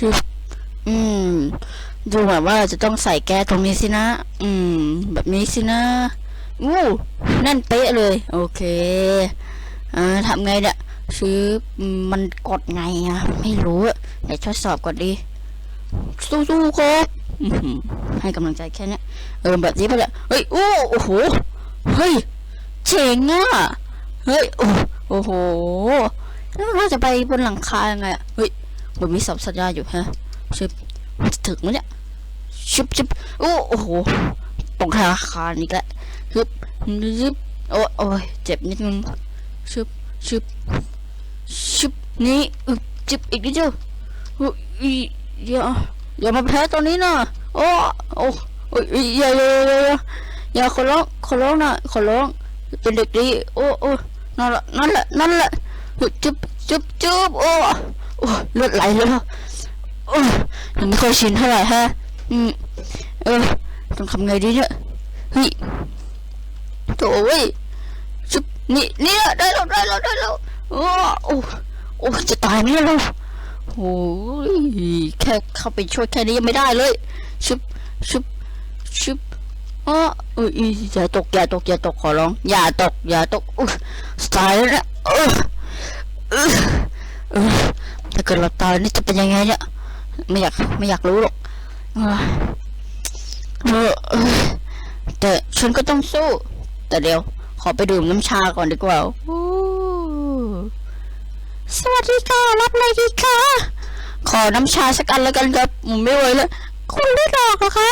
ชืบอืม ดูเหมือนว่าเราจะต้องใส่แก๊สตรงนี้สินะ อืม แบบนี้สินะอู้แน่นเป๊ะเลย โอเคอ่าทำไงเนี่ยซื้อมันกดไงอะไม่รู้อะเดี๋ยวทดสอบก่อนดีสู้ๆครับให้กำลังใจแค่นี้เออแบบนี้ไปเลยเฮ้ยโอ้โอ้โหเฮ้ยเจ๋งอะเฮ้ยโอ้โอ้โหแล้วเราจะไปบนหลังคายังไงอะเฮ้ย มันมีสับสัญญาอยู่ฮะชิบจะถึงไหมเนี่ยชิบชิบโอ้โหตรงธนาคารอีกแล้วชิบชิบโอ้โอ้ยเจ็บนิดนึงชิบชิบชิบนี่อึบจิบอีกนิดเดียวอ้ยอย่าอย่ามาแพ้ตรงนี้นะโอ้โอ้ยอย่าอย่าอย่าอย่าอย่าขอร้องขอร้องนะขอร้องเป็นเด็กดีโอ้โอ้นั่นแหละนั่นแหละนั่นแหละจุ๊บจุ๊บจุ๊บโอ้ โอ้เลือดไหลแล้วโอ้ยังไม่ค่อยชินเท่าไหร่ฮะอืมเออต้องทำไงดีเนี่ยเฮ้ยโถ่เว้ยจุ๊บนี่นี่ได้แล้วได้แล้วได้แล้วโอ้โอ้โอ้จะตายไหมเนี่ยเราโอ้ยแค่เข้าไปช่วยแค่นี้ยังไม่ได้เลยชุบชุบชุบอ๋อเอ้ยอย่าตกอย่าตกอย่าตกขอร้องอย่าตกอย่าตกอุ้ยตายแล้วเนี่ยเออ เออเออถ้าเกิดเราตายนี่จะเป็นยังไงเนี่ยไม่อยากไม่อยากรู้หรอกเออแต่ฉันก็ต้องสู้ แต่เดี๋ยว ขอไปดื่มน้ำชาก่อนดีกว่าสวัสดีค่ะ รับอะไรดีค่ะ ขอน้ำชาสักอันแล้วกันครับผมไม่ไหวแล้วคุณเลือดออกเหรอคะ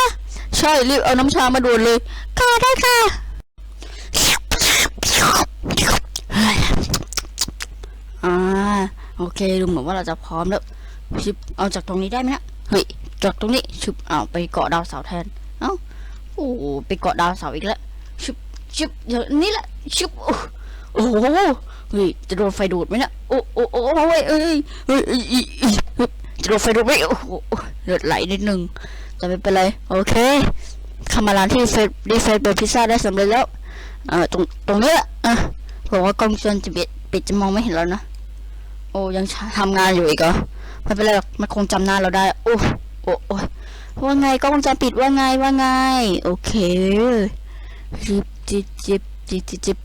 ใช่ รีบเอาน้ำชามาด่วนเลย ค่ะได้ค่ะเฮ้ย อ่า โอเคดูเหมือนว่าเราจะพร้อมแล้วชิบเอาจากตรงนี้ได้ไหมนะเฮ้ยจากตรงนี้ชิบเอาไปเกาะดาวเสาร์แทนเอ้าโอ้โหไปเกาะดาวเสาร์อีกแล้วชิบชิบอย่างนี้แหละชิบโอ้โอ้โหเฮ้ยจะโดนไฟดูดไหมเนี่ยโอ้โอ้โอ้เฮ้ยเอ้ยเฮ้ยเอ้ยเอ้ยเอ้ยเฮ้ยจะโดนไฟดูดไหมโอ้โหเลือดไหลนิดนึงแต่ไม่เป็นไรโอเคเข้ามาร้านที่เฟรดีเฟรเบอร์พิซซ่าได้สำเร็จแล้วเอ่อตรงตรงนี้แหละอะบอกว่ากล้องวงจรจะปิดปิดจะมองไม่เห็นแล้วนะ โอ้ยังทำงานอยู่อีกเหรอไม่เป็นไรหรอกมันคงจำหน้าเราได้ โอ้โอ้โอ้ว่าไงกล้องจะปิดว่าไงว่าไง โอเคจิบจิบจิบจิบจิบ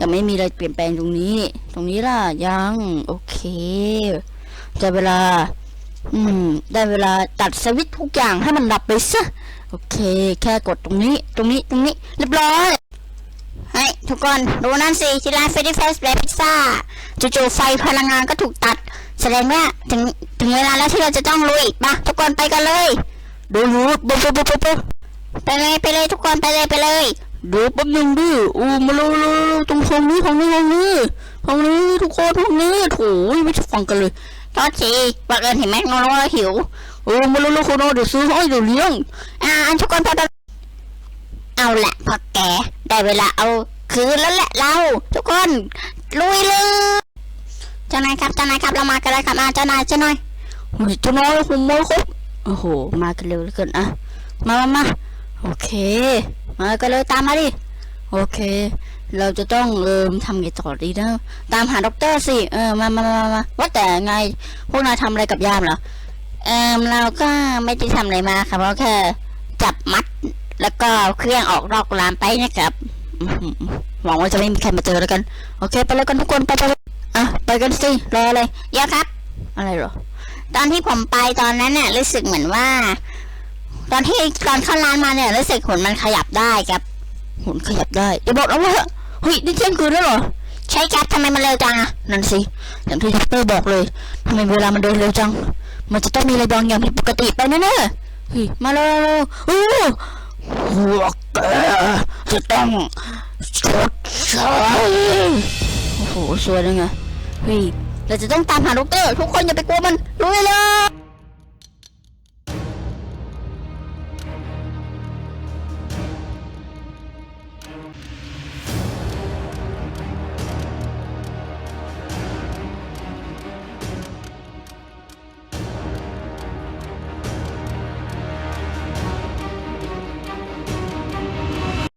ยังไม่มีอะไรเปลี่ยนแปลงตรงนี้ ตรงนี้ล่ะยัง โอเคได้เวลา อืม ได้เวลาตัดสวิตทุกอย่างให้มันดับไปซะโอเค แค่กดตรงนี้ ตรงนี้ตรงนี้ เรียบร้อย ฮ้ยทุกคนดูนั่นสิที่ร้านเฟรดดี้เฟสแบล็พิซซ่าจู่ๆไฟพลังงานก็ถูกตัด แสดงว่าถึงถึงเวลาแล้วที่เราจะต้องลุยปะทุกคนไปกันเลยดูดูปุ๊บปุ๊บปุ๊บปุ๊บไปเลยไปเลยทุกคนไปเลยไปเลยดูแป๊บนึงดิอู้มาเลยเลยตรงห้องนี้ห้องนี้ห้องนี้ห้องนี้ทุกคนห้องนี้โถยไม่ฟังกันเลยตอนทีบังเอิญเห็นไหมงงๆหิวโอ้มาเลยเลยคุณเดี๋ยวซื้อให้เดี๋ยวเลี้ยงอ่าทุกคนพอ เอาละพอแกได้เวลาเอาคืนแล้วแหละเรา ทุกคนลุยเลยเจ้านายครับเจ้านายครับเรามากันแล้วครับมาเจ้านายเจ้านายเฮ้ยเจ้านายผมมาครับโอ้โหมากันเร็วเหลือเกินอะมามามาโอเค มากันเลยตามมาดิโอเค เราจะต้องเอิมทำไงต่อดีนะตามหาด็อกเตอร์สิเออมามามามาว่าแต่ไงพวกนายทำอะไรกับยามเหรอเออเราก็ไม่ได้ทำอะไรมาครับเราแค่จับมัด แล้วก็เครื่องออกนอกลามไปนะครับหวังว่าจะไม่มีใครมาเจอแล้วกัน โอเค ไปแล้วกันทุกคนไปไปไปอะไปกันสิรอเลยเดี๋ยวครับ อะไรหรอ ตอนที่ผมไปตอนนั้นเนี่ยรู้สึกเหมือนว่า ตอนที่ตอนเข้าร้านมาเนี่ยรู้สึกหุ่นมันขยับได้ครับหุ่นขยับได้อย่าบอกนะว่าเฮ้ยนี่เที่ยงคืนแล้วเหรอใช่ครับทำไมมันเร็วจังอะนั่นสิอย่างที่ดรบอกเลยทำไมเวลามันเดินเร็วจัง มันจะต้องมีอะไรบางอย่างผิดปกติไปแน่ๆเฮ้ยมาเร็วๆโอ้ พวกแกจะต้องชดใช้โอ้โหสวยเลยไงเฮ้ยเราจะต้องตามหาด็อกเตอร์ ทุกคนอย่าไปกลัวมันลุยเลย